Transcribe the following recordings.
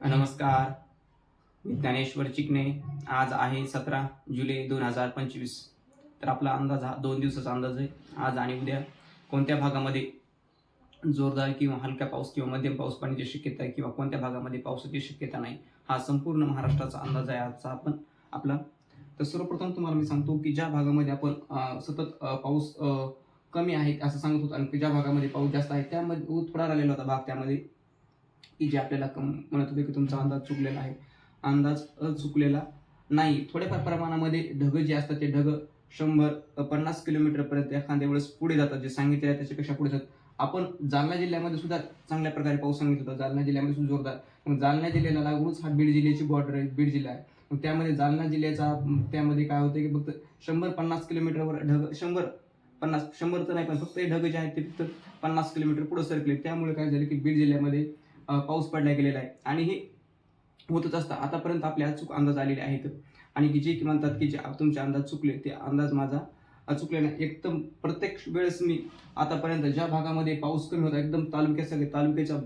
नमस्कार. मी ज्ञानेश्वर चिकणे आज आहे सतरा जुलै दोन हजार पंचवीस. तर आपला अंदाज हा दोन दिवसाचा अंदाज आहे. आज आणि उद्या कोणत्या भागामध्ये जोरदार किंवा हलका पाऊस किंवा मध्यम पाऊस पडण्याची शक्यता आहे किंवा कोणत्या भागामध्ये पावसाची शक्यता नाही हा संपूर्ण महाराष्ट्राचा अंदाज आहे आजचा आपण आपला. तर सर्वप्रथम तुम्हाला मी सांगतो की ज्या भागामध्ये आपण सतत पाऊस कमी आहे असं सांगत होतो आणि ज्या भागामध्ये पाऊस जास्त आहे त्यामध्ये थोडा राहिलेला होता भाग त्यामध्ये की जे आपल्याला कम- म्हणत होते की तुमचा अंदाज चुकलेला आहे. अंदाज चुकलेला नाही. थोड्याफार प्रमाणामध्ये ढग जे असतात ते ढग शंभर पन्नास किलोमीटरपर्यंत एखाद्या वेळेस पुढे जातात जे सांगितले आहे त्याच्यापेक्षा पुढे जातात. आपण जालना जिल्ह्यामध्ये सुद्धा चांगल्या प्रकारे पाऊस सांगितलं होतं. जालना जिल्ह्यामध्ये सुद्धा जोरदार. मग जालना जिल्ह्याला लागूनच हा बीड जिल्ह्याची बॉर्डर आहे बीड जिल्हा आहे. मग त्यामध्ये जालना जिल्ह्याचा त्यामध्ये काय होतं की फक्त शंभर पन्नास किलोमीटरवर ढग शंभर पन्नास शंभर तर नाही पण फक्त हे ढग जे आहेत ते फक्त पन्नास किलोमीटर पुढे सरकले. त्यामुळे काय झालं की बीड जिल्ह्यामध्ये पाऊस पडला गेलेला आहे. आणि हे होतच असतं. आतापर्यंत आपले अचूक अंदाज आलेले आहेत. आणि की जे की म्हणतात की जे तुमचे अंदाज चुकले ते अंदाज माझा अ, एकदम प्रत्येक वेळेस मी आतापर्यंत ज्या भागामध्ये पाऊस कमी होता एकदम तालुक्यासाठी सगळे तालुक्याचा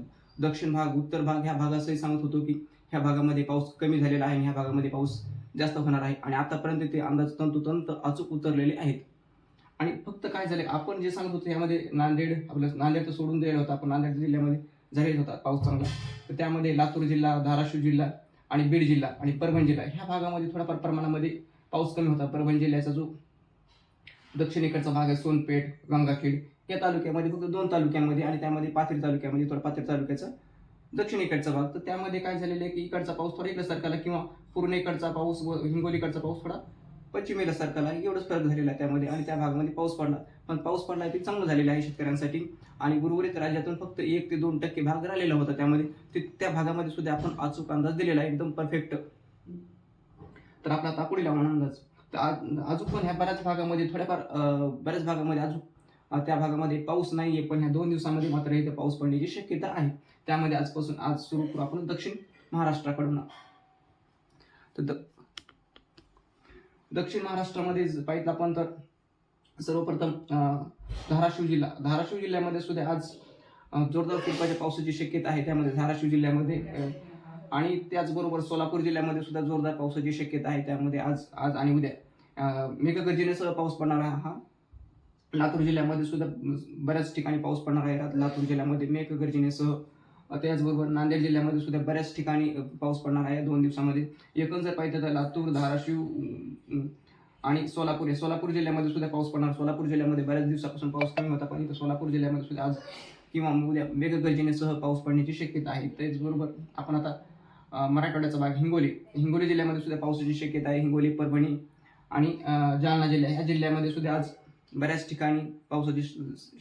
दक्षिण भाग उत्तर भाग ह्या भागासही सांगत होतो की ह्या भागामध्ये पाऊस कमी झालेला आहे आणि ह्या भागामध्ये पाऊस जास्त होणार आहे. आणि आतापर्यंत ते अंदाज तंतोतंत अचूक उतरलेले आहेत. आणि फक्त काय झाले आपण जे सांगत होतो यामध्ये नांदेड आपलं नांदेड तर सोडून दिलेलं होतं आपण नांदेड जिल्ह्यामध्ये झालेला होता पाऊस चांगला. तर त्यामध्ये लातूर जिल्हा धाराशिव जिल्हा आणि बीड जिल्हा आणि परभणी जिल्हा ह्या भागामध्ये थोड्याफार प्रमाणामध्ये पाऊस कमी होता. परभणी जिल्ह्याचा जो दक्षिणेकडचा भाग आहे सोनपेठ गंगाखेड या तालुक्यामध्ये फक्त दोन तालुक्यामध्ये आणि त्यामध्ये पाथरी तालुक्यामध्ये थोडा पाथरी तालुक्याचा दक्षिणेकडचा भाग. तर त्यामध्ये काय झालेलं आहे की इकडचा पाऊस थोडा इकडे सरकारला किंवा पूर्ण इकडचा पाऊस व हिंगोलीकडचा पाऊस थोडा पश्चिमेला सरकारला एवढंच फरक झालेला आहे त्यामध्ये आणि त्या भागामध्ये पाऊस पडला. पण पाऊस पडला ते चांगलं झालेलं आहे शेतकऱ्यांसाठी. आणि उर्वरित राज्यातून फक्त एक ते दोन टक्के भाग राहिलेला होता त्यामध्ये. ते त्या भागामध्ये सुद्धा आपण अचूक अंदाज दिलेला आहे एकदम परफेक्ट तर आपला आता पुढे लावणार अंदाज. तर आज- अजून पण ह्या बऱ्याच भागामध्ये थोड्याफार बऱ्याच भागामध्ये अजून त्या भागामध्ये पाऊस नाही आहे पण ह्या दोन दिवसामध्ये मात्र इथे पाऊस पडण्याची शक्यता आहे. त्यामध्ये आजपासून आज सुरू करू आपण दक्षिण महाराष्ट्राकडून. तर द- दक्षिण महाराष्ट्रामध्ये पाहिजे आपण तर सर्वप्रथम धाराशिव जिल्हा. धाराशिव जिल्ह्यामध्ये सुद्धा आज जोरदार स्वरूपाच्या पावसाची शक्यता आहे. त्यामध्ये धाराशिव जिल्ह्यामध्ये आणि त्याचबरोबर सोलापूर जिल्ह्यामध्ये सुद्धा जोरदार पावसाची शक्यता आहे. त्यामध्ये आज आज आणि उद्या मेघगर्जनेसह पाऊस पडणार आहे हा लातूर जिल्ह्यामध्ये सुद्धा बऱ्याच ठिकाणी पाऊस पडणार आहे. लातूर जिल्ह्यामध्ये मेघगर्जनेसह त्याचबरोबर नांदेड जिल्ह्यामध्ये सुद्धा बऱ्याच ठिकाणी पाऊस पडणार आहे. दोन दिवसामध्ये एकूण जर पाहिजे तर लातूर धाराशिव आणि सोलापूर. आहे सोलापूर जिल्ह्यामध्ये सुद्धा पाऊस पडणार. सोलापूर जिल्ह्यामध्ये बऱ्याच दिवसापासून पाऊस कमी होता पण इथं सोलापूर जिल्ह्यामध्ये सुद्धा आज किंवा उद्या मेघगर्जनेसह पाऊस पडण्याची शक्यता आहे. त्याचबरोबर आपण आता मराठवाड्याचा भाग हिंगोली. हिंगोली जिल्ह्यामध्ये सुद्धा पावसाची शक्यता आहे. हिंगोली परभणी आणि जालना जिल्हा ह्या जिल्ह्यामध्ये सुद्धा आज बऱ्याच ठिकाणी पावसाची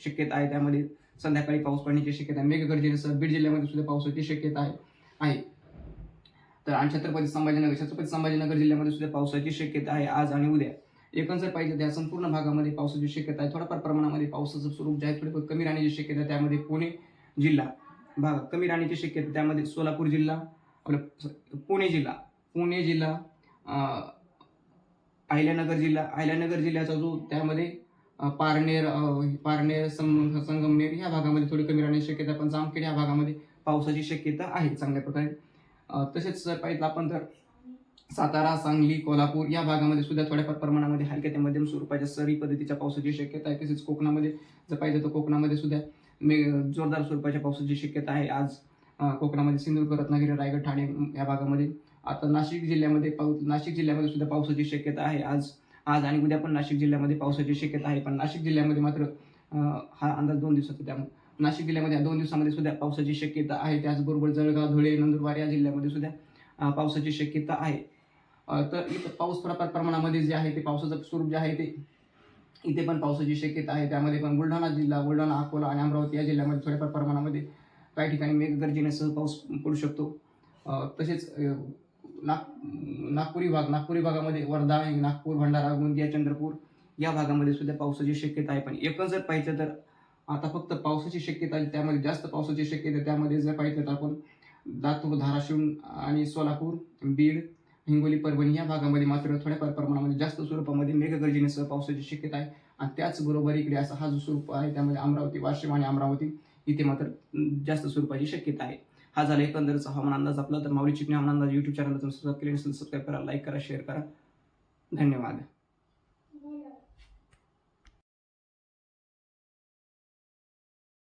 शक्यता आहे. त्यामध्ये संध्याकाळी पाऊस पडण्याची शक्यता आहे. मेघगर्जनेसह बीड जिल्ह्यामध्ये सुद्धा पावसाची शक्यता आहे. आहे. तर आणि छत्रपती संभाजीनगर छत्रपती संभाजीनगर जिल्ह्यामध्ये सुद्धा पावसाची शक्यता आहे आज आणि उद्या. एकूण जर पाहिजे त्या संपूर्ण भागामध्ये पावसाची शक्यता आहे. थोड्याफार प्रमाणामध्ये पावसाचं स्वरूप जे आहे थोडं कमी राहण्याची शक्यता त्यामध्ये पुणे जिल्हा भाग कमी राहण्याची शक्यता त्यामध्ये सोलापूर जिल्हा आपलं पुणे जिल्हा. पुणे जिल्हा अहिल्यानगर जिल्हा अहिल्यानगर जिल्ह्याचा जो त्यामध्ये पारनेर पारनेर सं संगमनेर ह्या भागामध्ये थोडी कमी राहण्याची शक्यता पण जामखेड ह्या भागामध्ये पावसाची शक्यता आहे चांगल्या प्रकारे. तसेच जर पाहिलं आपण तर सातारा सांगली कोल्हापूर या भागामध्ये सुद्धा थोड्याफार प्रमाणामध्ये हलक्या ते मध्यम स्वरूपाच्या सरी पद्धतीच्या पावसाची शक्यता आहे. तसेच कोकणामध्ये जर पाहिजे तर कोकणामध्ये सुद्धा मे जोरदार स्वरूपाच्या पावसाची शक्यता आहे. आज कोकणामध्ये सिंधुदुर्ग रत्नागिरी रायगड ठाणे या भागामध्ये. आता नाशिक जिल्ह्यामध्ये पाऊस नाशिक जिल्ह्यामध्ये सुद्धा पावसाची शक्यता आहे. आज आज आणि उद्या पण नाशिक जिल्ह्यामध्ये पावसाची शक्यता आहे. पण नाशिक जिल्ह्यामध्ये मात्र हा अंदाज दोन दिवसाचा त्यामुळे नाशिक जिल्ह्यामध्ये या दोन दिवसामध्ये सुद्धा पावसाची शक्यता आहे. त्याचबरोबर जळगाव धुळे नंदुरबार या जिल्ह्यामध्ये सुद्धा पावसाची शक्यता आहे. तर इथं पाऊस प्रकार प्रमाणामध्ये जे आहे ते पावसाचं स्वरूप जे आहे ते इथे पण पावसाची शक्यता आहे. त्यामध्ये पण बुलढाणा जिल्हा बुलढाणा अकोला आणि अमरावती या जिल्ह्यामध्ये थोड्याफार प्रमाणामध्ये काही ठिकाणी मेघगर्जनेसह पाऊस पडू शकतो. तसेच नाग नागपुरी भाग नागपुरी भागामध्ये वर्धा नागपूर भंडारा गोंदिया चंद्रपूर या भागामध्ये सुद्धा पावसाची शक्यता आहे. पण एकच जर पाहिजे तर आता फक्त पावसाची शक्यता आहे त्यामध्ये जास्त पावसाची शक्यता आहे. त्यामध्ये जर पाहिजे तर आपण लातूर धाराशिव आणि सोलापूर बीड हिंगोली परभणी या भागामध्ये मात्र थोड्याफार प्रमाणामध्ये जास्त स्वरूपामध्ये मेघगर्जनेसह पावसाची शक्यता आहे. आणि त्याचबरोबर इकडे असा हा जो स्वरूप आहे त्यामध्ये अमरावती वाशिम आणि अमरावती इथे मात्र जास्त स्वरूपाची शक्यता आहे. हा झाला एकंदरचा हवामान अंदाज आपला. तर माऊली चिकणी हवामान अंदाज युट्यूब चॅनल तुम्ही सबस्क्राईब केले नसेल सबस्क्राईब करा लाईक करा शेअर करा. धन्यवाद.